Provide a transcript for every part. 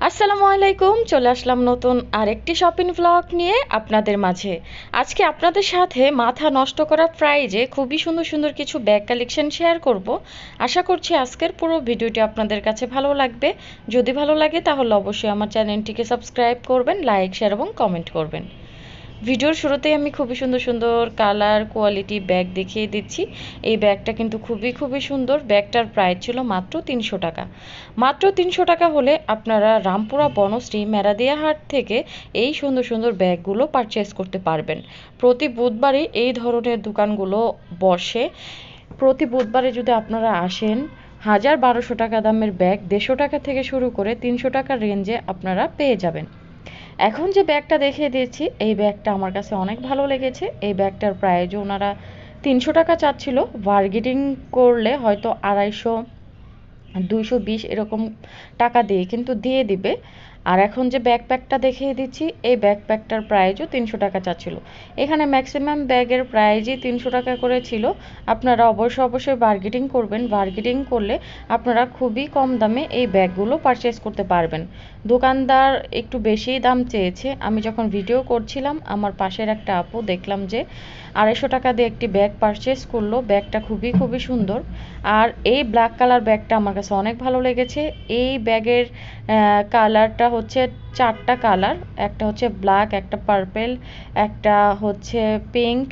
আসসালামু আলাইকুম, চলে আসলাম নতুন আরেকটি শপিং ব্লগ নিয়ে আপনাদের মাঝে। আজকে আপনাদের সাথে মাথা নষ্ট করা প্রাইজে খুবই সুন্দর সুন্দর কিছু ব্যাগ কালেকশন শেয়ার করব। আশা করছি আজকের পুরো ভিডিওটি আপনাদের কাছে ভালো লাগবে। যদি ভালো লাগে তাহলে অবশ্যই আমার চ্যানেলটিকে সাবস্ক্রাইব করবেন লাইক শেয়ার এবং কমেন্ট করবেন। ভিডিওর শুরুতেই আমি খুবই সুন্দর সুন্দর কালার কোয়ালিটি ব্যাগ দেখিয়ে দিচ্ছি। এই ব্যাগটা কিন্তু খুবই খুবই সুন্দর। ব্যাগটার প্রাইস ছিল মাত্র তিনশো টাকা। মাত্র তিনশো টাকা হলে আপনারা রামপুরা বনশ্রী মেরাদিয়া হাট থেকে এই সুন্দর সুন্দর ব্যাগগুলো পারচেস করতে পারবেন। প্রতি বুধবারই এই ধরনের দোকানগুলো বসে। প্রতি বুধবারে যদি আপনারা আসেন, হাজার বারোশো টাকা দামের ব্যাগ দেড়শো টাকা থেকে শুরু করে তিনশো টাকার রেঞ্জে আপনারা পেয়ে যাবেন। এখন যে ব্যাগটা দেখিয়ে দিয়েছি, এই ব্যাগটা আমার কাছে অনেক ভালো লেগেছে। এই ব্যাগটার প্রাইজ ওনারা তিনশো টাকা চাচ্ছিল। বার্গেটিং করলে হয়তো আড়াইশো, দুইশো বিশ এরকম টাকা দিয়ে কিন্তু দিয়ে দিবে। আর এখন যে ব্যাকপ্যাকটা দেখিয়ে দিচ্ছি, এই ব্যাকপ্যাকটার প্রাইজও তিনশো টাকা চাচ্ছিল। এখানে ম্যাক্সিমাম ব্যাগের প্রাইজই তিনশো টাকা করে ছিল। আপনারা অবশ্যই অবশ্যই বার্গেটিং করবেন। বার্গেটিং করলে আপনারা খুবই কম দামে এই ব্যাগগুলো পারচেস করতে পারবেন। দোকানদার একটু বেশি দাম চেয়েছে। আমি যখন ভিডিও করছিলাম, আমার পাশের একটা আপু দেখলাম যে আড়াইশো টাকা দিয়ে একটি ব্যাগ পারচেস করল। ব্যাগটা খুবই খুবই সুন্দর। আর এই ব্ল্যাক কালার ব্যাগটা আমার কাছে অনেক ভালো লেগেছে। এই ব্যাগের কালারটা হচ্ছে চারটা কালার, একটা হচ্ছে ব্ল্যাক, একটা পার্পেল, একটা হচ্ছে পিঙ্ক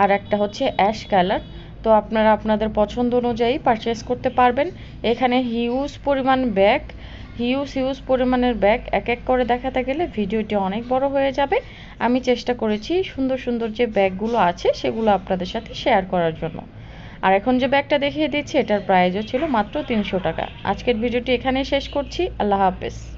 আর একটা হচ্ছে অ্যাশ কালার। তো আপনারা আপনাদের পছন্দ অনুযায়ী পারচেস করতে পারবেন। এখানে হিউজ পরিমাণ ব্যাগ হিউজ হিউজ পরিমাণের ব্যাগ এক এক করে দেখাতে গেলে ভিডিওটি অনেক বড় হয়ে যাবে। আমি চেষ্টা করেছি সুন্দর সুন্দর যে ব্যাগগুলো আছে সেগুলো আপনাদের সাথে শেয়ার করার জন্য। আর এখন যে ব্যাগটা দেখিয়ে দিচ্ছি, এটার প্রাইজও ছিল মাত্র তিনশো টাকা। আজকের ভিডিওটি এখানেই শেষ করছি। আল্লাহ হাফেজ।